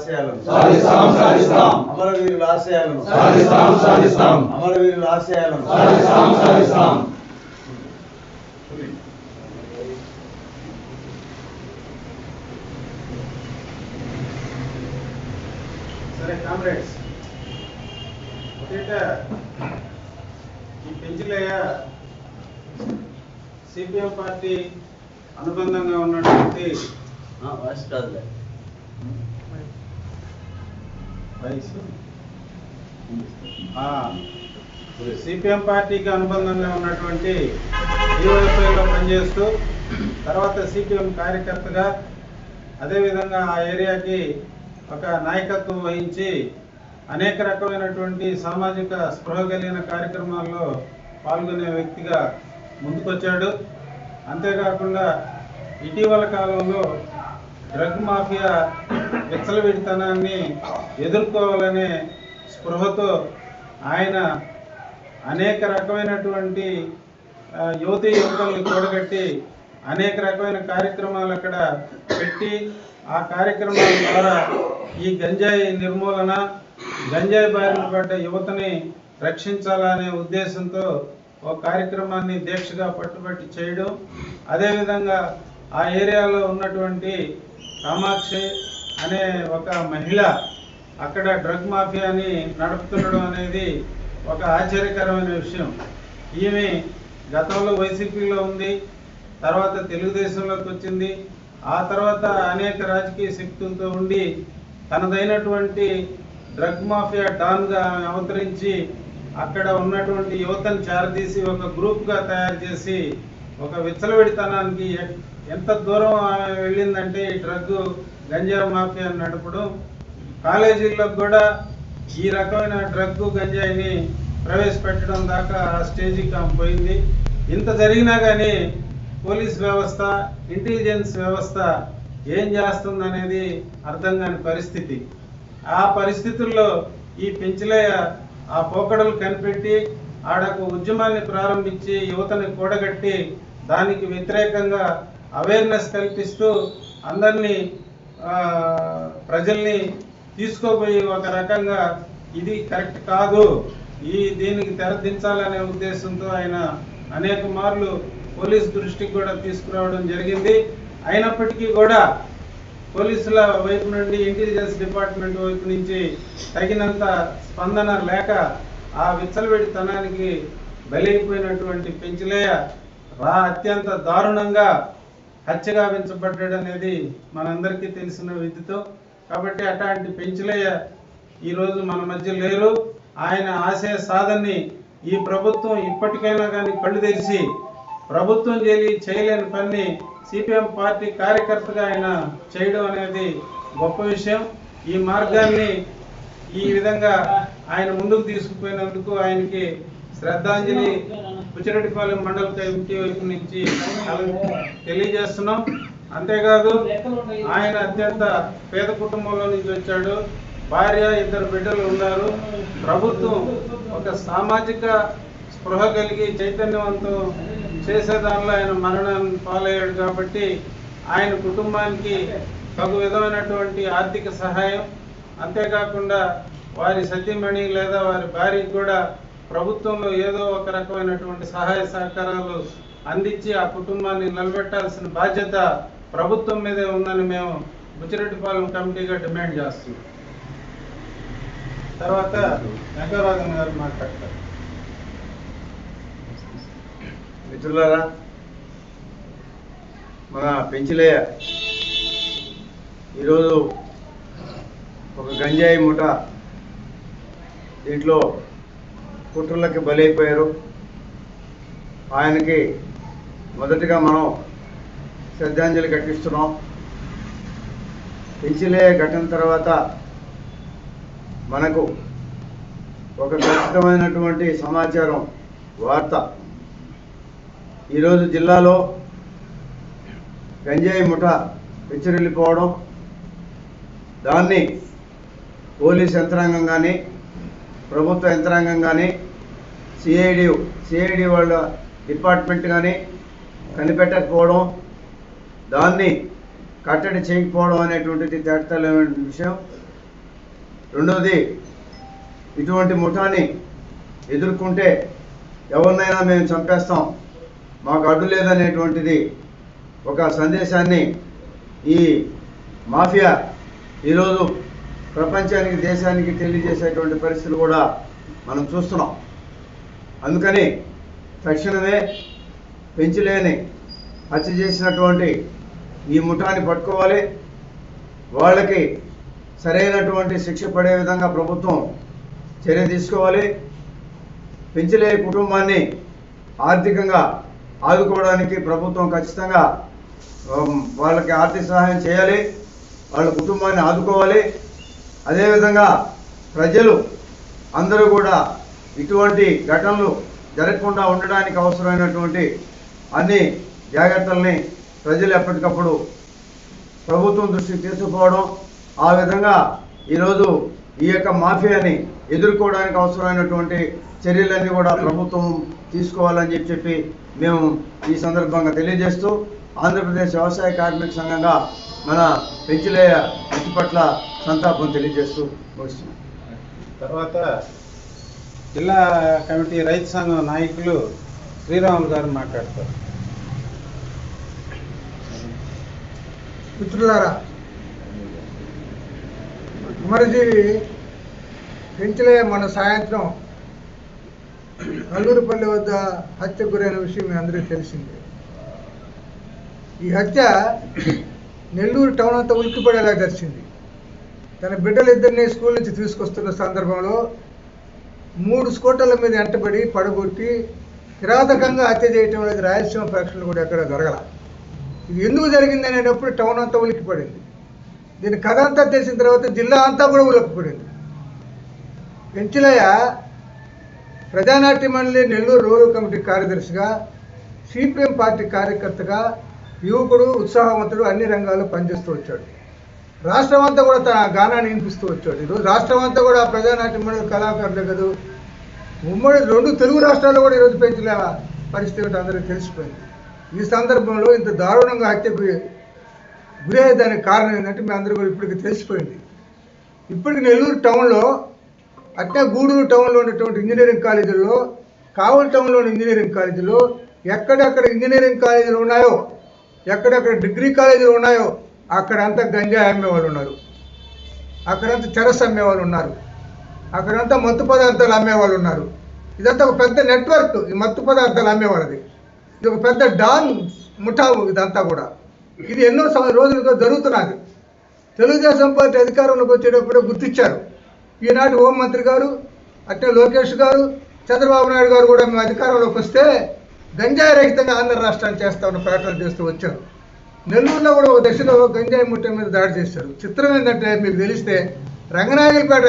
ఆశయాలను సాధిస్తాం సాధిస్తాం. అమరవీరుల ఆశయాలను సాధిస్తాం సాధిస్తాం. అమరవీరుల ఆశయాలను సాధిస్తాం సాధిస్తాం. సరే కామ్రేడ్స్. ఈ పెంచిలయ్య సిపిఎం పార్టీ అనుబంధంగా ఉన్నటువంటి వాయిస్ కాదులే. వయసు సిపిఎం పార్టీకి అనుబంధంగా ఉన్నటువంటి డివైఎఫ్ఐలో పనిచేస్తూ తర్వాత సిపిఎం కార్యకర్తగా అదేవిధంగా ఆ ఏరియాకి ఒక నాయకత్వం వహించి అనేక రకమైనటువంటి సామాజిక స్పృహ కలిగిన కార్యక్రమాల్లో పాల్గొనే వ్యక్తిగా ముందుకొచ్చాడు. అంతేకాకుండా ఇటీవల కాలంలో డ్రగ్ మాఫియా విచ్చలవిడితనాన్ని ఎదుర్కోవాలనే స్పృహతో ఆయన అనేక రకమైనటువంటి యువతి యువతీ యువకుల్ని కూడగట్టి అనేక రకమైన కార్యక్రమాలు అక్కడ పెట్టి ఆ కార్యక్రమాల ద్వారా ఈ గంజాయి నిర్మూలన గంజాయి బారిన పడ్డ యువతని రక్షించాలనే ఉద్దేశంతో ఒక కార్యక్రమాన్ని దీక్షగా పట్టుబట్టి చేయడం. అదేవిధంగా ఆ ఏరియాలో ఉన్నటువంటి కామాక్షి అనే ఒక మహిళ అక్కడ డ్రగ్ మాఫియాని నడుపుతుండడం అనేది ఒక ఆశ్చర్యకరమైన విషయం. ఈమె గతంలో వైసీపీలో ఉంది తర్వాత తెలుగుదేశంలోకి వచ్చింది. ఆ తర్వాత అనేక రాజకీయ శక్తులతో ఉండి తనదైనటువంటి డ్రగ్ మాఫియా డాన్గా ఆమె అవతరించి అక్కడ ఉన్నటువంటి యువతను చేరదీసి ఒక గ్రూప్గా తయారు చేసి ఒక విచ్చలవిడితనానికి ఎంత దూరం వెళ్ళిందంటే ఈ డ్రగ్ గంజా మాఫియా నడపడం కాలేజీల్లో కూడా ఈ రకమైన డ్రగ్ గంజాయిని ప్రవేశపెట్టడం దాకా ఆ స్టేజీకి ఆమె పోయింది. ఇంత జరిగినా కానీ పోలీస్ వ్యవస్థ ఇంటెలిజెన్స్ వ్యవస్థ ఏం చేస్తుందనేది అర్థం కాని పరిస్థితి. ఆ పరిస్థితుల్లో ఈ పెంచలయ్య ఆ పోకడలు కనిపెట్టి ఆడకు ఉద్యమాన్ని ప్రారంభించి యువతని కూడగట్టి దానికి వ్యతిరేకంగా అవేర్నెస్ కల్పిస్తూ అందరినీ ప్రజల్ని తీసుకోపోయి ఒక రకంగా ఇది కరెక్ట్ కాదు. ఈ దీనికి తెరదించాలనే ఉద్దేశంతో ఆయన అనేక మార్లు పోలీస్ దృష్టికి కూడా తీసుకురావడం జరిగింది. అయినప్పటికీ కూడా పోలీసుల వైపు నుండి ఇంటెలిజెన్స్ డిపార్ట్మెంట్ వైపు నుంచి తగినంత స్పందన లేక ఆ విచ్చలవిడితనానికి బలైపోయినటువంటి పెంచలేయ రా అత్యంత దారుణంగా హత్యగా పెంచబడ్డాడు అనేది మనందరికీ తెలిసిన విధితో కాబట్టి అట్లాంటి పెంచులయ్య ఈరోజు మన మధ్య లేరు. ఆయన ఆశయ సాధనని ఈ ప్రభుత్వం ఇప్పటికైనా కానీ కళ్ళు తెరిచి ప్రభుత్వం చేలి చేయలేని పని సిపిఎం పార్టీ కార్యకర్తగా ఆయన చేయడం అనేది గొప్ప విషయం. ఈ మార్గాన్ని ఈ విధంగా ఆయన ముందుకు తీసుకుపోయినందుకు ఆయనకి శ్రద్ధాంజలి పుచ్చిరెడ్డిపాలెం మండల కమిటీ వైపు నుంచి తెలియజేస్తున్నాం. అంతేకాదు ఆయన అత్యంత పేద కుటుంబంలో నుంచి వచ్చాడు. భార్య ఇద్దరు బిడ్డలు ఉన్నారు. ప్రభుత్వం ఒక సామాజిక స్పృహ కలిగి చైతన్యవంతం చేసే దానిలో ఆయన మరణాన్ని పాలయ్యాడు కాబట్టి ఆయన కుటుంబానికి తగు విధమైనటువంటి ఆర్థిక సహాయం అంతేకాకుండా వారి సతీమణి లేదా వారి భార్యకి కూడా ప్రభుత్వంలో ఏదో ఒక రకమైనటువంటి సహాయ సహకారాలు అందించి ఆ కుటుంబాన్ని నిలబెట్టాల్సిన బాధ్యత ప్రభుత్వం మీదే ఉందని మేము బుచ్చిరెడ్డిపాలెం కమిటీగా డిమాండ్ చేస్తున్నాం. తర్వాత వెంకటరాజన్ గారు మాట్లాడతారు. మిత్రులారా మన పెంచిలేయ ఈరోజు ఒక గంజాయి ముఠ దీంట్లో కుట్రలకి బలైపోయారు. ఆయనకి మొదటిగా మనం శ్రద్ధాంజలి ఘటిస్తున్నాం. పెంచిలే ఘటన తర్వాత మనకు ఒక ఖచ్చితమైనటువంటి సమాచారం వార్త. ఈరోజు జిల్లాలో గంజాయి ముఠ విచ్చరిల్లిపోవడం దాన్ని పోలీస్ యంత్రాంగం కానీ ప్రభుత్వ యంత్రాంగం కానీ సిఐడి సిఐడి వాళ్ళ డిపార్ట్మెంట్ కానీ కనిపెట్టకపోవడం దాన్ని కట్టడి చేయకపోవడం అనేటువంటిది తేటతలమైన విషయం. రెండవది ఇటువంటి ముఠాన్ని ఎదుర్కొంటే ఎవరినైనా మేము చంపేస్తాం. మాకు అడ్డు లేదనేటువంటిది ఒక సందేశాన్ని ఈ మాఫియా ఈరోజు ప్రపంచానికి దేశానికి తెలియజేసేటువంటి పరిస్థితులు కూడా మనం చూస్తున్నాం. అందుకని తక్షణమే పెంచలేని హత్య చేసినటువంటి ఈ ముఠాన్ని పట్టుకోవాలి. వాళ్ళకి సరైనటువంటి శిక్ష పడే విధంగా ప్రభుత్వం చర్య తీసుకోవాలి. పెంచలే కుటుంబాన్ని ఆర్థికంగా ఆదుకోవడానికి ప్రభుత్వం ఖచ్చితంగా వాళ్ళకి ఆర్థిక సహాయం చేయాలి. వాళ్ళ కుటుంబాన్ని ఆదుకోవాలి. అదేవిధంగా ప్రజలు అందరూ కూడా ఇటువంటి ఘటనలు జరగకుండా ఉండడానికి అవసరమైనటువంటి అన్ని జాగ్రత్తల్ని ప్రజలు ఎప్పటికప్పుడు ప్రభుత్వం దృష్టికి తీసుకుపోవడం ఆ విధంగా ఈరోజు ఈ యొక్క మాఫియాని ఎదుర్కోవడానికి అవసరమైనటువంటి చర్యలన్నీ కూడా ప్రభుత్వం తీసుకోవాలని చెప్పి చెప్పి మేము ఈ సందర్భంగా తెలియజేస్తూ ఆంధ్రప్రదేశ్ వ్యవసాయ కార్మిక సంఘంగా మన పెంచిలేయ మృతి పట్ల సంతాపం తెలియజేస్తూ ముగిస్తున్నాం. తర్వాత జిల్లా కమిటీ రైతు సంఘం నాయకులు శ్రీరాములు గారు మాట్లాడతారు. మిత్రులారా అమరజీవి పెంచలే మన సాయంత్రం అల్లూరుపల్లి వద్ద హత్యకు గురైన విషయం మీ అందరికీ తెలిసిందే. ఈ హత్య నెల్లూరు టౌన్ అంతా ఉలిక్కిపడేలా జరిచింది తన బిడ్డలిద్దరిని స్కూల్ నుంచి తీసుకొస్తున్న సందర్భంలో మూడు స్కూటర్ల మీద ఎంటబడి పడగొట్టి కిరాతకంగా హత్య చేయటం అనేది రాయలసీమ ఫ్యాక్షన్లు కూడా ఎక్కడ జరగల. ఇది ఎందుకు జరిగింది అనేటప్పుడు టౌన్ అంతా ఉలిక్కిపడింది దీని కథ అంతా తెలిసిన తర్వాత జిల్లా అంతా కూడా ఉలిక్కిపడింది వెంచిలయ్య ప్రజానాట్య మండలి నెల్లూరు రూరల్ కమిటీ కార్యదర్శిగా సిపిఎం పార్టీ కార్యకర్తగా యువకుడు ఉత్సాహవంతుడు అన్ని రంగాల్లో పనిచేస్తూ వచ్చాడు. రాష్ట్రం అంతా కూడా తన గానాన్ని వినిపిస్తూ వచ్చాడు. ఈరోజు రాష్ట్రం అంతా కూడా ప్రజానాట్యం మండలి కళాకారులే కదా. ఉమ్మడి రెండు తెలుగు రాష్ట్రాల్లో కూడా ఈరోజు పెంచిన పరిస్థితి అందరికీ తెలిసిపోయింది. ఈ సందర్భంలో ఇంత దారుణంగా హత్యకు గురయ్యేదానికి కారణం ఏంటంటే మీ అందరూ కూడా ఇప్పటికి తెలిసిపోయింది. ఇప్పటికి నెల్లూరు టౌన్లో అట్టే గూడూరు టౌన్లో ఉన్నటువంటి ఇంజనీరింగ్ కాలేజీల్లో కావల్ టౌన్లో ఉన్న ఇంజనీరింగ్ కాలేజీలో ఎక్కడెక్కడ ఇంజనీరింగ్ కాలేజీలు ఉన్నాయో ఎక్కడెక్కడ డిగ్రీ కాలేజీలు ఉన్నాయో అక్కడంతా గంజాయి అమ్మేవాళ్ళు ఉన్నారు. అక్కడంతా చెరస్ అమ్మేవాళ్ళు ఉన్నారు. అక్కడంతా మత్తు పదార్థాలు అమ్మేవాళ్ళు ఉన్నారు. ఇదంతా ఒక పెద్ద నెట్వర్క్ ఈ మత్తు పదార్థాలు అమ్మేవాళ్ళది ఇది ఒక పెద్ద డాన్ ముఠావు ఇదంతా కూడా. ఇది ఎన్నో రోజులుగా జరుగుతున్నది. తెలుగుదేశం పార్టీ అధికారంలోకి వచ్చేటప్పుడు గుర్తించారు ఈనాటి హోంమంత్రి గారు అట్టే లోకేష్ గారు చంద్రబాబు నాయుడు గారు కూడా మేము అధికారంలోకి వస్తే గంజాయి రహితంగా ఆంధ్ర రాష్ట్రాన్ని చేస్తామని ప్రకటన చేస్తూ వచ్చారు. నెల్లూరులో కూడా ఒక దశలో గంజాయి ముట్ట మీద దాడి చేశారు. చిత్రం ఏంటంటే మీకు తెలిస్తే రంగనాయకులపేట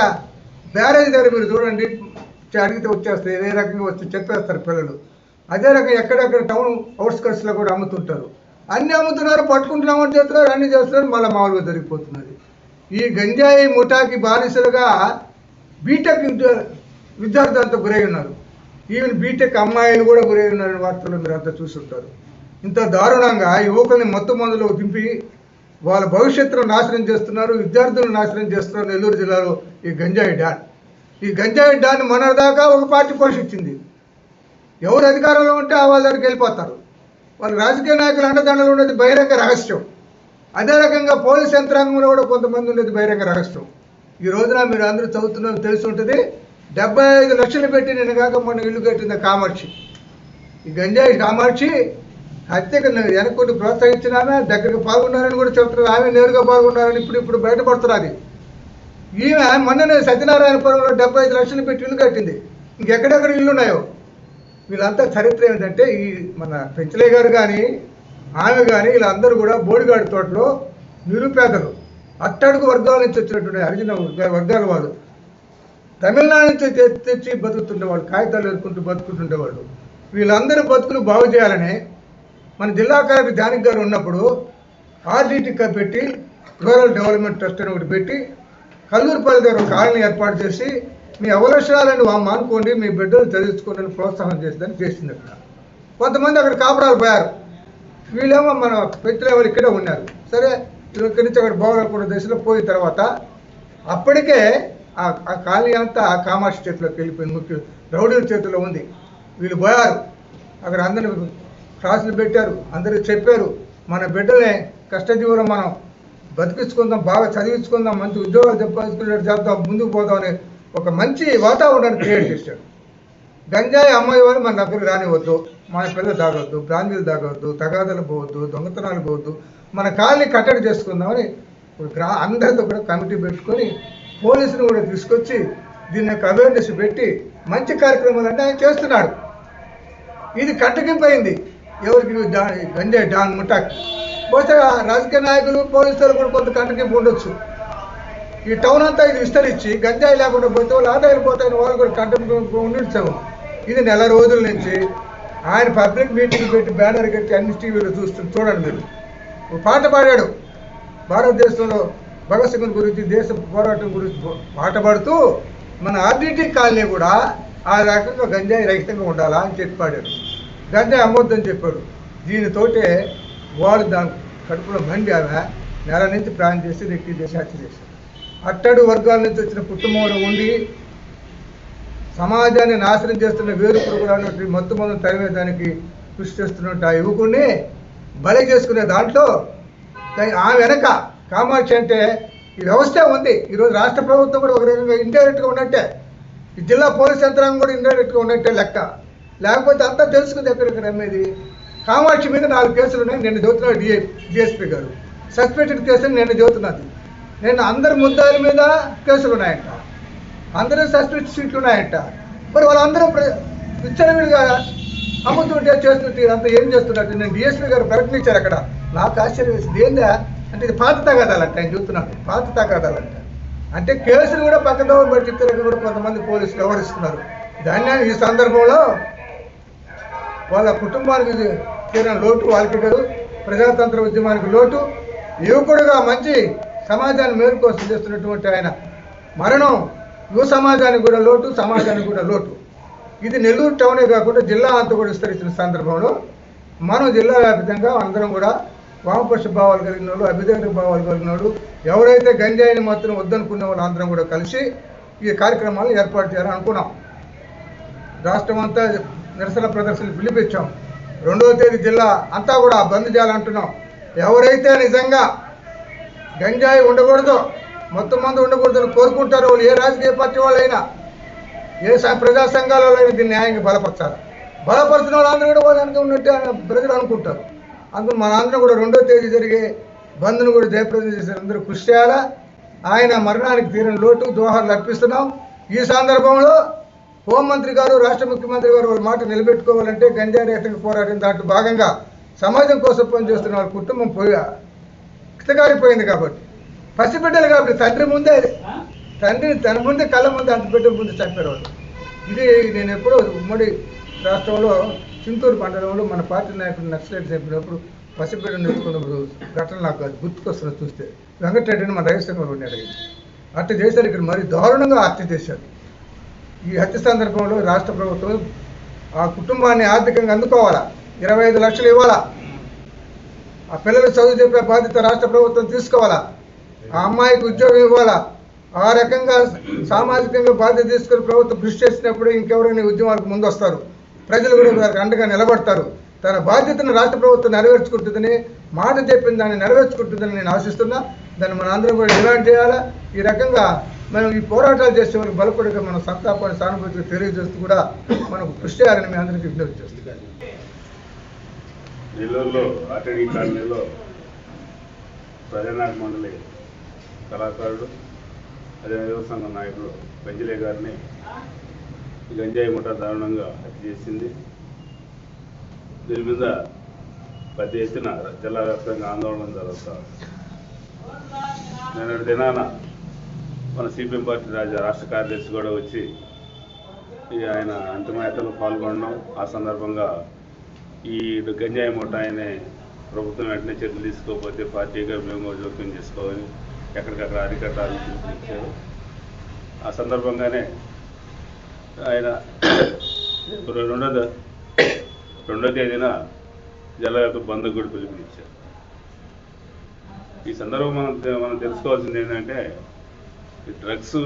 బ్యారేజ్ దగ్గర మీరు చూడండి. అడిగితే వచ్చేస్తే ఏ రకంగా వచ్చి చెప్పేస్తారు పిల్లలు. అదే రకంగా ఎక్కడెక్కడ టౌన్ అవుట్స్కట్స్లో కూడా అమ్ముతుంటారు. అన్ని అమ్ముతున్నారు పట్టుకుంటున్నామని చేస్తున్నారు అన్ని చేస్తున్నారు మళ్ళీ మామూలుగా జరిగిపోతున్నది. ఈ గంజాయి ముఠాకి బానిసలుగా బీటెక్ విద్యార్థులంతా గురై ఉన్నారు. ఈవెన్ బీటెక్ అమ్మాయిలు కూడా గురైనారని ఉన్నారని వార్తలు మీరు అంతా చూస్తుంటారు ఇంత దారుణంగా యువకుల్ని మొత్తం మందులో దింపి వాళ్ళ భవిష్యత్తును నాశనం చేస్తున్నారు విద్యార్థులను నాశనం చేస్తున్నారు నెల్లూరు జిల్లాలో ఈ గంజాయి డాన్. ఈ గంజాయి డాన్ దాకా ఒక పార్టీ పోషించింది. ఎవరు అధికారంలో ఉంటే ఆ వాళ్ళ దగ్గరికి వెళ్ళిపోతారు. వాళ్ళ రాజకీయ నాయకులు అండదండలు ఉండేది బహిరంగ రహస్యం. అదే రకంగా పోలీస్ యంత్రాంగంలో కూడా కొంతమంది ఉండేది బహిరంగ రహస్యం. ఈ రోజున మీరు అందరూ చదువుతున్నారు తెలిసి ఉంటుంది డెబ్బై ఐదు లక్షలు పెట్టి నేను కాక మొన్న ఇల్లు కట్టింది కామాక్షి ఈ గంజాయి కామాక్షి హత్యకు వెనక్కుండి ప్రోత్సహించిన ఆమె దగ్గరికి పాల్గొన్నారని కూడా చెప్తున్నారు ఆమె నేరుగా పాల్గొన్నారని ఇప్పుడు ఇప్పుడు బయటపడుతున్నది ఈమె మొన్ననే సత్యనారాయణపురంలో డెబ్బై ఐదు లక్షలు పెట్టి ఇల్లు కట్టింది. ఇంకెక్కడెక్కడ ఇల్లు ఉన్నాయో వీళ్ళంతా చరిత్ర ఏంటంటే ఈ మన పెంచలే గారు కానీ ఆమె కానీ వీళ్ళందరూ కూడా బోడిగాడి తోటలో నిరుపేదలు. అట్టడుగు వర్గాల నుంచి వచ్చినటువంటి హరిజన వర్గాల వాళ్ళు. తమిళనాడు నుంచి తెచ్చి బతుకుతుండేవాళ్ళు కాగితాలు ఎదుర్కొంటూ బతుకుతుండేవాళ్ళు వీళ్ళందరూ బతుకులు బాగు చేయాలని మన జిల్లా కలెక్టర్ జానకి గారు ఉన్నప్పుడు ఆర్డీటీ పెట్టి రూరల్ డెవలప్మెంట్ ట్రస్ట్ అని ఒకటి పెట్టి కల్లూరుపల్లి దగ్గర కాలనీ ఏర్పాటు చేసి మీ అవలక్షణాలను మానుకోండి మీ బిడ్డలు చదివించుకోండి ప్రోత్సాహం చేసిందని చేసింది అక్కడ. కొంతమంది అక్కడ కాపురాలు పోయారు. వీళ్ళేమో మన వ్యక్తులు ఇక్కడే ఉన్నారు. సరే ఇక్కడి నుంచి అక్కడ పోవాలనుకున్న దశలో పోయిన తర్వాత అప్పటికే ఆ ఆ కాలనీ అంతా ఆ కామాక్షి చేతిలోకి వెళ్ళిపోయింది. ముఖ్య రౌడీల చేతిలో ఉంది. వీళ్ళు పోయారు. అక్కడ అందరిని క్లాసులు పెట్టారు. అందరికి చెప్పారు మన బిడ్డలే కష్టజీవులు మనం బతికించుకుందాం బాగా చదివించుకుందాం మంచి ఉద్యోగాలు సంపాదించుకునేట్టు చేద్దాం ముందుకు పోదాం అనే ఒక మంచి వాతావరణాన్ని క్రియేట్ చేశాడు. గంజాయి అమ్మాయి వాళ్ళు మన దగ్గర రానివద్దు మన పిల్లలు తాగొద్దు బ్రాంజీలు తాగొద్దు తగాదలు పోవద్దు దొంగతనాలు పోవద్దు మన కాలనీ కట్టడి చేసుకుందామని ఇప్పుడు గ్రా అందరితో కూడా కమిటీ పెట్టుకొని పోలీసులు కూడా తీసుకొచ్చి దీని యొక్క అవేర్నెస్ పెట్టి మంచి కార్యక్రమాలన్నీ అంటే ఆయన చేస్తున్నాడు. ఇది కట్టకింపైంది ఎవరికి గంజే గంజాయి డాన్ ముఠాకి. బహుశా రాజకీయ నాయకులు పోలీసులు కూడా కొంత కంటకింపు ఉండొచ్చు. ఈ టౌన్ అంతా ఇది విస్తరించి గంజాయి లేకుండా పోతే వాళ్ళు ఆదాయాలు పోతాయని వాళ్ళు కూడా కంటకింపు ఉండొచ్చాము ఇది నెల రోజుల నుంచి ఆయన పబ్లిక్ మీటింగ్ పెట్టి బ్యానర్ కట్టి అన్ని టీవీలో చూస్తూ చూడండి మీరు. పాట పాడాడు. భారతదేశంలో భగత్ సింగ్ గురించి దేశ పోరాటం గురించి పాటపడుతూ మన ఆర్డిటి కాలనీ కూడా ఆ రకంగా గంజాయి రహితంగా ఉండాలా అని చెప్పి గంజాయి అమ్మొద్దని చెప్పాడు. దీనితోటే వాడు దాని కడుపులో బండి ఆమె నెల నుంచి ప్లాన్ చేసి రెక్కి చేసి హత్య చేశారు. అట్టడు వర్గాల నుంచి వచ్చిన కుటుంబంలో ఉండి సమాజాన్ని నాశనం చేస్తున్న వేరు పురుగులు మొత్తం మొత్తం తరిమేదానికి కృషి చేస్తున్నట్టు ఆ యువకుడిని బలి చేసుకునే దాంట్లో ఆమె ఆ వెనక కామాక్షి అంటే ఈ వ్యవస్థ ఉంది. ఈరోజు రాష్ట్ర ప్రభుత్వం కూడా ఒక రకంగా ఇండైరెక్ట్గా ఉన్నట్టే. ఈ జిల్లా పోలీస్ యంత్రాంగం కూడా ఇండైరెక్ట్గా ఉన్నట్టే లెక్క. లేకపోతే అంతా తెలుసుకుంది ఎక్కడెక్కడ అమ్మేది కామాక్షి మీద నాలుగు కేసులు ఉన్నాయి. నిన్న చదువుతున్నాడు డిఏ డిఎస్పీ గారు. సస్పెక్టెడ్ కేసులు నిన్న చదువుతున్నది. నేను అందరి ముద్దాల మీద కేసులు ఉన్నాయంట. అందరూ సస్పెక్ట్ సీట్లు ఉన్నాయంట. మరి వాళ్ళందరూ విచ్చలవిడిగా అమ్ముతుంటే చేస్తుంటే ఇదంతా ఏం చేస్తున్నట్టు నేను డిఎస్పీ గారు ప్రకటించారు అక్కడ. నాకు ఆశ్చర్యం వేసింది. ఏందా? అంటే ఇది పాత తగాదాలంట ఆయన చూస్తున్నాను పాత తగాదాలంట. అంటే కేసులు కూడా పక్కన పట్టించడానికి కూడా కొంతమంది పోలీసులు వ్యవహరిస్తున్నారు. దాన్ని ఈ సందర్భంలో వాళ్ళ కుటుంబానికి తీరిన లోటు వాళ్ళకి కాదు ప్రజాతంత్ర ఉద్యమానికి లోటు. యువకుడుగా మంచి సమాజాన్ని మేలు కోసం చేస్తున్నటువంటి ఆయన మరణం యువ సమాజానికి కూడా లోటు సమాజానికి కూడా లోటు. ఇది నెల్లూరు టౌనే కాకుండా జిల్లా అంతా కూడా విస్తరించిన సందర్భంలో మనం జిల్లా వ్యాప్తంగా అందరం కూడా వామపక్ష భావాలు కలిగిన వాళ్ళు అభిదేక భావాలు కలిగిన వాళ్ళు ఎవరైతే గంజాయిని మాత్రం వద్దనుకున్న వాళ్ళు అందరం కూడా కలిసి ఈ కార్యక్రమాలు ఏర్పాటు చేయాలని అనుకున్నాం. రాష్ట్రం అంతా నిరసన ప్రదర్శనలు పిలిపించాం. రెండవ తేదీ జిల్లా అంతా కూడా బంద్ చేయాలంటున్నాం. ఎవరైతే నిజంగా గంజాయి ఉండకూడదు మొత్తం మంది ఉండకూడదని కోరుకుంటారో వాళ్ళు ఏ రాజకీయ పార్టీ వాళ్ళైనా ఏ ప్రజా సంఘాలలో అయినా దీన్ని న్యాయంగా బలపరచాలి. బలపరిచిన వాళ్ళందరూ కూడా వాళ్ళు వెనక ఉన్నట్టు ప్రజలు అనుకుంటారు. అందుకు మనందరం కూడా రెండో తేదీ జరిగే బంద్ను కూడా జయప్రదం చేసే అందరూ కృషి చేయాలా? ఆయన మరణానికి తీరని లోటు దోహాలు అర్పిస్తున్నాం. ఈ సందర్భంలో హోంమంత్రి గారు రాష్ట్ర ముఖ్యమంత్రి గారు వాళ్ళ మాట నిలబెట్టుకోవాలంటే గంజా రైతులకు పోరాడిన దాంట్లో భాగంగా సమాజం కోసం పనిచేస్తున్న వాళ్ళ కుటుంబం పోయా కితగారిపోయింది కాబట్టి. పసిబిడ్డలు కాబట్టి తండ్రి ముందే తండ్రిని తన ముందే కళ్ళ ముందే అంత బిడ్డ ముందు చంపారు వాళ్ళు. ఇది నేను ఎప్పుడో ఉమ్మడి రాష్ట్రంలో చింతూరు మండలంలో మన పార్టీ నాయకుడు నక్సలైట్ చెప్పినప్పుడు పసిపేట నేర్చుకున్నప్పుడు ఘటన నాకు అది గుర్తుకొస్తుంది చూస్తే. వెంకటరెడ్డిని మన రైతులు ఉన్నాడు హత్య చేశారు ఇక్కడ మరీ దారుణంగా హత్య చేశారు. ఈ హత్య సందర్భంలో రాష్ట్ర ప్రభుత్వం ఆ కుటుంబాన్ని ఆర్థికంగా అందుకోవాలా? ఇరవై ఐదు లక్షలు ఇవ్వాలా? ఆ పిల్లలు చదువు చెప్పే బాధ్యత రాష్ట్ర ప్రభుత్వం తీసుకోవాలా? ఆ అమ్మాయికి ఉద్యోగం ఇవ్వాలా? ఆ రకంగా సామాజికంగా బాధ్యత తీసుకుని ప్రభుత్వం కృషి చేసినప్పుడు ఇంకెవరైనా ఉద్యమాలకు ముందు వస్తారు ప్రజలు కూడా వారికి అండగా నిలబడతారు. తన బాధ్యతను రాష్ట్ర ప్రభుత్వం నెరవేర్చుకుంటుందని మాట చెప్పిన దాన్ని నెరవేర్చుకుంటుందని నేను ఆశిస్తున్నా. దాన్ని మన అందరం కూడా డిమాండ్ చేయాలా? ఈ రకంగా మనం ఈ పోరాటాలు చేసే వరకు బలపడిగా మన సంతాపాన్ని సానుభూతిగా తెలియజేస్తూ కూడా మనకు కృషి చేయాలని మీ అందరికీ విజ్ఞప్తి చేస్తున్నాను నెల్లూరులో ఆర్టీడీ కాలనీలో ప్రజానాయక మండలి కళాకారుడు అదే యువ నాయకుడు పెంజలే గారిని గంజాయి ముఠా దారుణంగా హత్య చేసింది. దీని మీద పెద్ద ఎత్తున జిల్లా వ్యాప్తంగా ఆందోళన జరుగుతా నిన్నటి దినాన మన సిపిఎం పార్టీ రాజ రాష్ట్ర కార్యదర్శి కూడా వచ్చి ఈ ఆయన అంతిమయాత్రలో పాల్గొనడం ఆ సందర్భంగా ఈ గంజాయి మూట ఆయనే ప్రభుత్వం వెంటనే చర్యలు తీసుకోకపోతే పార్టీగా మేము జోక్యం చేసుకోవాలని ఎక్కడికక్కడ అరికట్టాలని పిలుపునిచ్చారు. ఆ సందర్భంగానే ఆయన రెండో రెండో తేదీన జలగత బంధు కూడా పిలుపునిచ్చారు. ఈ సందర్భం మనం మనం తెలుసుకోవాల్సింది ఏంటంటే డ్రగ్స్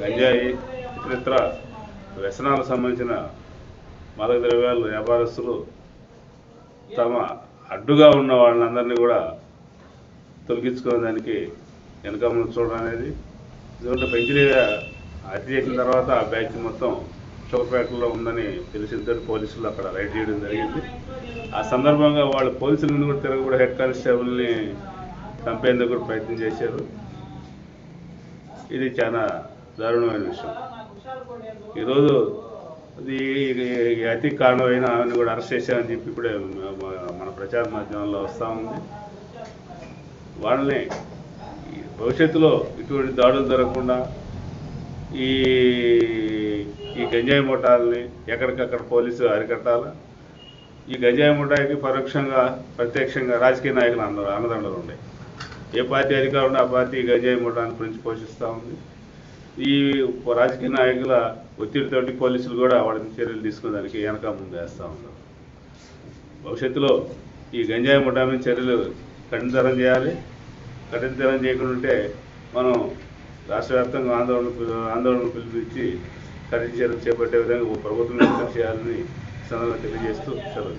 గంజాయి ఇతరితర వ్యసనాలకు సంబంధించిన మాదక ద్రవ్యాలు వ్యాపారస్తులు తమ అడ్డుగా ఉన్న వాళ్ళందరినీ కూడా తొలగించుకునే దానికి చూడడం అనేది ఎందుకంటే పెంచిలిగా అరెస్ట్ చేసిన తర్వాత ఆ బ్యాచ్ మొత్తం చౌకపేటలో ఉందని తెలిసిన పోలీసులు అక్కడ రైడ్ చేయడం జరిగింది. ఆ సందర్భంగా వాళ్ళు పోలీసుల ముందు కూడా తిరగ కూడా హెడ్ కానిస్టేబుల్ని చంపేందుకు కూడా ప్రయత్నం చేశారు. ఇది చాలా దారుణమైన విషయం. ఈరోజు ఇది అతి కారణమైన ఆమెను కూడా అరెస్ట్ చేశామని చెప్పి ఇప్పుడే మన ప్రచార మాధ్యమంలో వస్తూ ఉంది. వాళ్ళని భవిష్యత్తులో ఇటువంటి దాడులు జరగకుండా ఈ ఈ గంజాయి ముఠాలని ఎక్కడికక్కడ పోలీసు అరికట్టాలి? ఈ గంజాయి ముఠాయికి పరోక్షంగా ప్రత్యక్షంగా రాజకీయ నాయకులు అందరూ అన్నదండలు ఉన్నాయి ఏ పార్టీ అధికారం ఉంటే ఆ పార్టీ గంజాయి ముఠాన్ని గురించి పోషిస్తూ ఉంది? ఈ రాజకీయ నాయకుల ఒత్తిడితోటి పోలీసులు కూడా వాళ్ళని చర్యలు తీసుకునేదానికి వెనక ముందు వేస్తూ ఉన్నారు. భవిష్యత్తులో ఈ గంజాయి ముఠా మీద చర్యలు కఠినతరం చేయాలి. కఠినతరం చేయకుండా ఉంటే మనం రాష్ట్ర వ్యాప్తంగా ఆందోళన ఆందోళనలు పిలిపించి కఠిన చర్యలు చేపట్టే విధంగా ప్రభుత్వం వ్యక్తం చేయాలని సందర్భంగా తెలియజేస్తూ సెలవు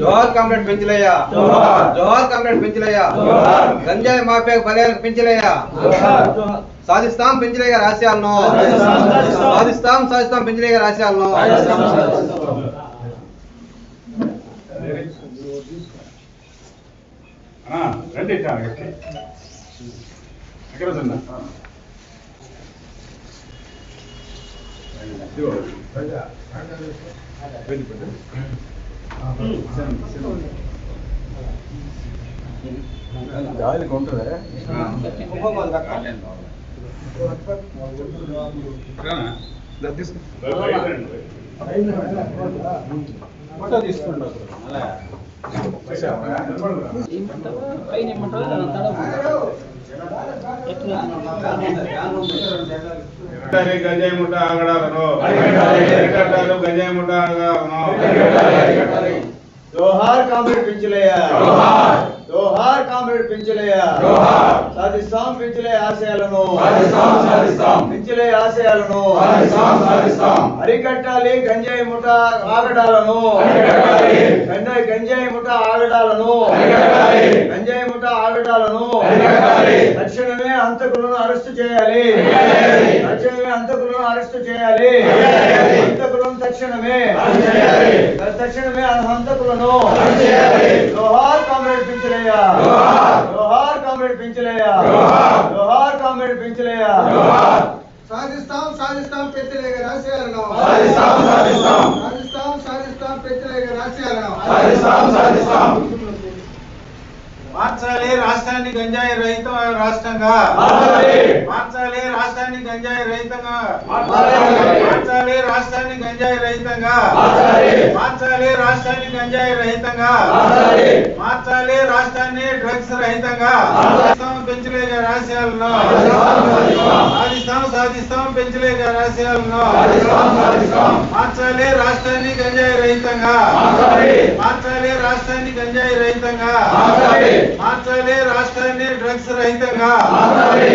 జోహార్ కామ్రేడ్ పెంచలయ్య జోహార్. జోహార్ కామ్రేడ్ పెంచలయ్య జోహార్. గంజాయి మాఫియా బలయాలకు పెంచలయ్య జోహార్. సాధిస్తాం పెంచలయ్య గారి ఆశయాలను సాధిస్తాం, సాధిస్తాం. సాధిస్తాం. ఆ, రండి ఇట్లా, ఎక్కడ ఎక్కడ వస్తున్నా? ఎక్కడనా? బయట రండి, బయట. ఫోటో తీసుకోండి ఒకరు. అలా. అరికట్టాలి గంజాయి ముఠ ఆగడాలను అరికట్టాలి. అరికట్టాలి గంజాయి ముఠ ఆగడాలను అరికట్టాలి, అరికట్టాలి. జోహార్ కామ్రేడ్ పెంచలయ్య జోహార్. కామ్రేడ్ జోహార్. సాధిస్తాం పెంచలయ్య ఆశయాలను సాధిస్తాం, సాధిస్తాం. పెంచలయ్య ఆశయాలను సాధిస్తాం, సాధిస్తాం. అరికట్టాలి గంజాయి ముఠ ఆగడాలను అరికట్టాలి. గంజాయి గంజాయి ముఠ ఆగడాలను అరికట్టాలి. గంజాయి ముఠ ఆగడాలను అరికట్టాలి. తక్షణమే హంతకులను అరెస్టు చేయాలి. తక్షణమే హంతకులను అరెస్టు చేయాలి చేయాలి. హంతకులను తక్షణమే అరెస్ట్ చేయాలి. తక్షణమే హంతకులను అరెస్ట్ చేయాలి. జోహార్ కామ్రేడ్ పెంచలయ్య జోహార్. జోహార్ కామ్రేడ్ పెంచలయ్య జోహార్. జోహార్ కామ్రేడ్ పెంచలయ్య జోహార్. సాధిస్తాం సాధిస్తాం పెంచలేక రాసేయాలను సాధిస్తాం, సాధిస్తాం. సాధిస్తాం సాధిస్తాం పెంచలేక రాసేయాలను సాధిస్తాం, సాధిస్తాం. మార్చాలి రాష్ట్రాన్ని గంజాయి రహిత రాష్ట్రంగా మార్చాలి. రాష్ట్రాన్ని గంజాయి రహితంగా మార్చాలి. రాష్ట్రాన్ని గంజాయి రహితంగా మార్చాలి. రాష్ట్రాన్ని గంజాయి రహితంగా మార్చాలి. రాష్ట్రాన్ని డ్రగ్స్ రహితంగా పెంచలేక రాశయాలను సాధిస్తాం, సాధిస్తాం. పెంచలేక సాధిస్తాం. మార్చాలి రాష్ట్రాన్ని గంజాయి రహితంగా. మార్చాలి రాష్ట్రాన్ని గంజాయి రహితంగా మార్చాలి. మార్చాలి రాష్ట్రాన్ని డ్రగ్స్ రహితంగా మార్చాలి.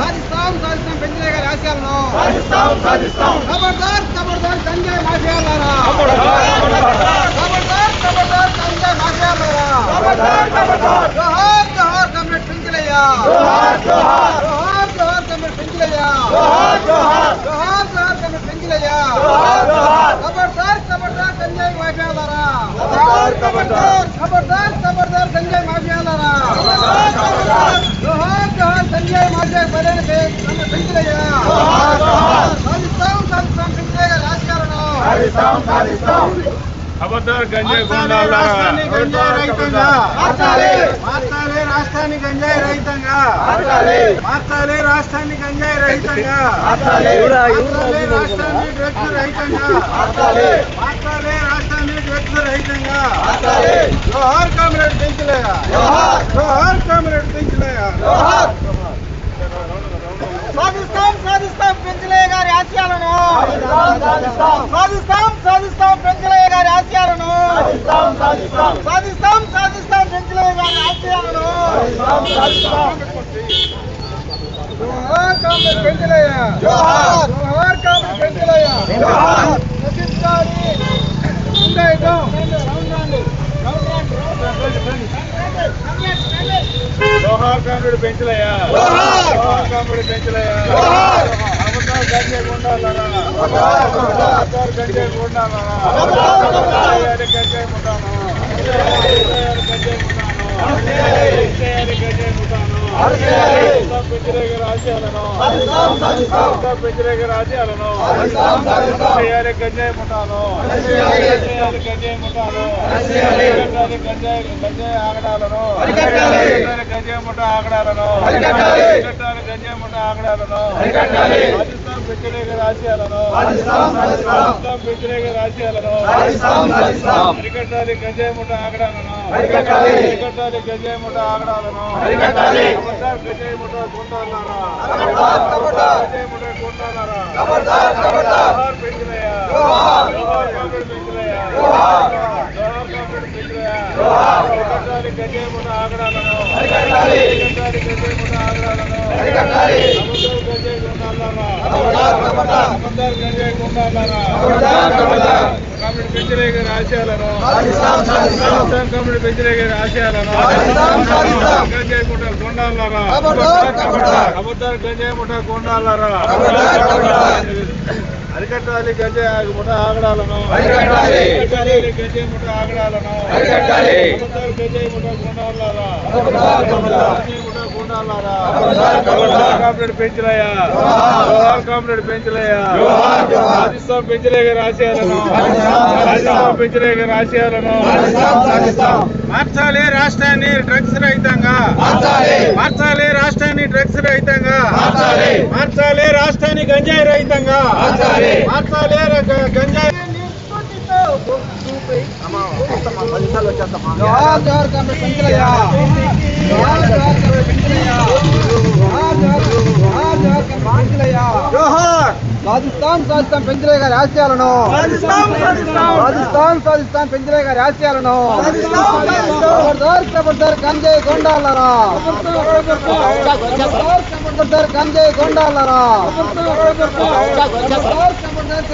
సాధిస్తాం సాధిస్తాం పెంచలే గారి ఆశయాలను సాధిస్తాం సాధిస్తాం ఖబర్దార్ ఖబర్దార్ గంజాయి మాఫియాలారా ఖబర్దార్, ఖబర్దార్. ఖబర్దార్ ఖబర్దార్ గంజాయి మాఫియాలారా ఖబర్దార్, ఖబర్దార్. జోహార్ జోహార్ కమ్రేడ్ పెంచలయ్య జోహార్, జోహార్. జోహార్ జోహార్ కమ్రేడ్ పెంచలయ్య జోహార్, జోహార్. జోహార్ జోహార్ కమ్రేడ్ పెంచలయ్య జోహార్, జోహార్. ఖబర్దార్ ఖబర్దార్ గంజాయి మాఫియాలారా ఖబర్దార్, ఖబర్దార్. ఖబర్దార్ ఖబర్దార్ గంజాయి మాఫియాలారా ఖబర్దార్, ఖబర్దార్. బలైన పెంచలయ్య జోహార్, జోహార్. సాధిస్తాం సాధిస్తాం పెంచలయ్య రాజకారణం సాధిస్తాం సాధిస్తాం ఖబర్దార్ గంజాయి మార్చాలి రాష్ట్రాన్ని గంజాయి రహితంగా మార్చాలి. రాష్ట్రాన్ని గంజాయి రహితంగా మార్చాలి. రాష్ట్రాన్ని గంజాయి రహితంగా మార్చాలి. రాష్ట్రాన్ని డ్రగ్స్ రహితంగా మార్చాలి. రాష్ట్రాన్ని డ్రగ్స్ రహితంగా. జోహార్ కామ్రేడ్ పెంచలేయ జోహార్. జోహార్ కామ్రేడ్ పెంచలేయ జోహార్. సాధిస్తాం సాధిస్తాం పెంచలయ్య గారి ఆశయాలను. సాధిస్తాం, సాధిస్తాం. పెంచలయ్య గారి ఆశయాలను. సాధిస్తాం సాధిస్తాం పెంచలయ్య గారి ఆశయాలను. జోహార్ కామ్రేడ్ పెంచలయ్య జోహార్. జోహార్ కామ్రేడ్ పెంచలయ్య జోహార్. కామ్రేడ్ పెంచలయ్య జోహార్. ఖబర్దార్ గంజాయి గుండాలారా ఖబర్దార్, ఖబర్దార్. ఖబర్దార్ గంజాయి గుండాలారా ఖబర్దార్, ఖబర్దార్. చేయాలి గంజాయి ముఠాను చేయాలి గంజాయి ముఠాను చేయాలి గంజాయి ముఠాను అరిచేయాలి. పెంచలేగ రాజ్యాలను రాజ్యాలను సాధిస్తాం, సాధిస్తాం. చేయాలి గంజాయి ముఠాను అరిచేయాలి. చేయాలి గంజాయి ముఠాను అరిచేయాలి. అరికట్టాలి గంజాయి గంజాయి ఆగడాలను అరికట్టాలి. అరికట్టాలి గంజాయి ముఠ ఆగడాలను అరికట్టాలి. అరికట్టాలి గంజాయి ముఠ ఆగడాలను అరికట్టాలి. పాకిస్తాన్ వ్యతిరేక రాజ్యాలను సాధిస్తాం, సాధిస్తాం. పాకిస్తాన్ వ్యతిరేక రాజ్యాలను సాధిస్తాం, సాధిస్తాం. అరికట్టాలి గంజాయి ముఠ ఆగడాలను అరికట్టాలి. అరికట్టాలి గంజాయి ముఠ ఆగడాలను అరికట్టాలి. ఖబర్దార్ గంజాయి ముఠ గుండాలారా ఖబర్దార్, ఖబర్దార్. గంజాయి ముఠ గుండాలారా ఖబర్దార్, ఖబర్దార్. జోహార్ పెంచలయ్య జోహార్. జోహార్ కామ్రేడ్ పెంచలయ్య జోహార్. జోహార్ కామ్రేడ్ పెంచలయ్య జోహార్. అరికట్టాలి గంజాయి ముఠ ఆగడాలను అరికట్టాలి. అరికట్టాలి గంజాయి ముఠ ఆగడాలను అరికట్టాలి. ఖబర్దార్ గంజాయి గుండాలారా ఖబర్దార్, ఖబర్దార్. ఖబర్దార్ గంజాయి గుండాలారా ఖబర్దార్, ఖబర్దార్. గారి ఆశయాలను కామ్రేడ్ పెంచలయ్య గారి ఆశయాలను. గంజాయి ముఠ గుండాలారా ఖబర్దార్, ఖబర్దార్. ఖబర్దార్ గంజాయి ముఠ గుండాలారా ఖబర్దార్, ఖబర్దార్. అరికట్టాలి గంజాయి ముఠ ఆగడాలను. గంజాయి ముఠ ఆగడాలను. గంజాయి ముఠ గుండాలారా కామ్రేడ్ పెంచలయ్య జోహార్, జోహార్. రాజస్థాన్ సాధిస్తాం, సాధిస్తాం. రాజస్థాన్ సాధిస్తాం, సాధిస్తాం. మార్చాలి రాష్ట్రాన్ని డ్రగ్స్ రహితంగా మార్చాలి. మార్చాలి రాష్ట్రాన్ని డ్రగ్స్ రహితంగా మార్చాలి. మార్చాలి రాష్ట్రాన్ని గంజాయి రహితంగా మార్చాలి. గంజాయి జోహార్! సాధిస్తాం పెంచలయ్య గారి ఆశయాలను. సాధిస్తాం, సాధిస్తాం. పెంచలయ్య గారి ఆశయాలను. ఖబర్దార్ గంజాయి గొండాలరా. ఖబర్దార్ ఖబర్దార్